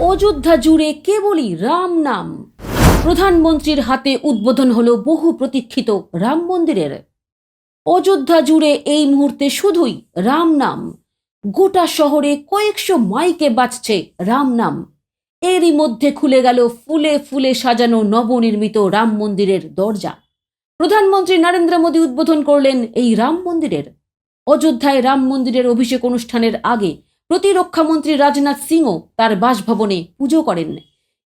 অযোধ্যা জুড়ে কেবলই রাম নাম। প্রধানমন্ত্রীর হাতে উদ্বোধন হলো বহু প্রতীক্ষিত রাম মন্দিরের। অযোধ্যা জুড়ে এই মুহূর্তে শুধুই রাম নাম। গোটা শহরে কয়েকশো মাইকে বাজছে রাম নাম। এরই মধ্যে খুলে গেল ফুলে ফুলে সাজানো নবনির্মিত রাম মন্দিরের দরজা। প্রধানমন্ত্রী নরেন্দ্র মোদী উদ্বোধন করলেন এই রাম মন্দিরের। অযোধ্যায় রাম মন্দিরের অভিষেক অনুষ্ঠানের আগে প্রতিরক্ষামন্ত্রী রাজনাথ সিংও তার বাসভবনে পুজো করেন।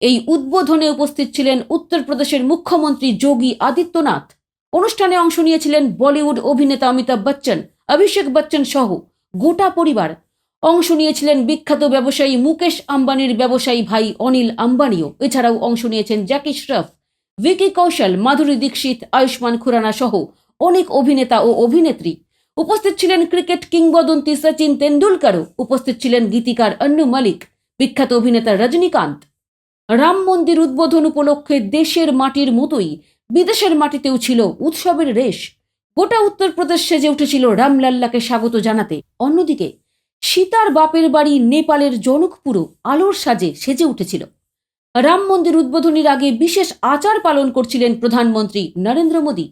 এই উদ্বোধনে উপস্থিত ছিলেন উত্তরপ্রদেশের মুখ্যমন্ত্রী যোগী আদিত্যনাথ। অনুষ্ঠানে অংশ নিয়েছিলেন বলিউড অভিনেতা অমিতাভ বচ্চন, অভিষেক বচ্চন সহ গোটা পরিবার। অংশ নিয়েছিলেন বিখ্যাত ব্যবসায়ী মুকেশ আম্বানির ব্যবসায়ী ভাই অনিল আম্বানিও। এছাড়াও অংশ নিয়েছেন জ্যাকি শ্রফ, ভিকি কৌশল, মাধুরী দীক্ষিত, আয়ুষ্মান খুরানা সহ অনেক অভিনেতা ও অভিনেত্রী। উপস্থিত ছিলেন ক্রিকেট কিংবদন্তি সচিন তেন্ডুলকরও। উপস্থিত ছিলেন গীতিকার অন্নু মালিক, বিখ্যাত অভিনেতা রজনীকান্ত। রাম মন্দির উদ্বোধন উপলক্ষে দেশের মাটির মতোই বিদেশের মাটিতেও ছিল উৎসবের রেশ। গোটা উত্তরপ্রদেশ সেজে উঠেছিল রামলাল্লাকে স্বাগত জানাতে। অন্যদিকে, সীতার বাপের বাড়ি নেপালের জনকপুরও আলোর সাজে সেজে উঠেছিল। রাম মন্দির উদ্বোধনের আগে বিশেষ আচার পালন করছিলেন প্রধানমন্ত্রী নরেন্দ্র মোদী।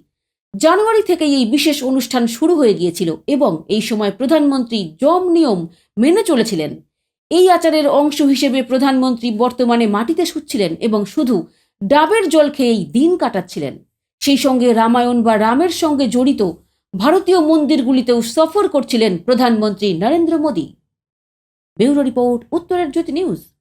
জানুয়ারি থেকেই এই বিশেষ অনুষ্ঠান শুরু হয়ে গিয়েছিল এবং এই সময় প্রধানমন্ত্রী জম নিয়ম মেনে চলেছিলেন। এই আচারের অংশ হিসেবে প্রধানমন্ত্রী বর্তমানে মাটিতে শুচ্ছিলেন এবং শুধু ডাবের জল খেয়েই দিন কাটাচ্ছিলেন। সেই সঙ্গে রামায়ণ বা রামের সঙ্গে জড়িত ভারতীয় মন্দিরগুলিতেও সফর করছিলেন প্রধানমন্ত্রী নরেন্দ্র মোদী। ব্যুরো রিপোর্ট, উত্তরের জ্যোতি নিউজ।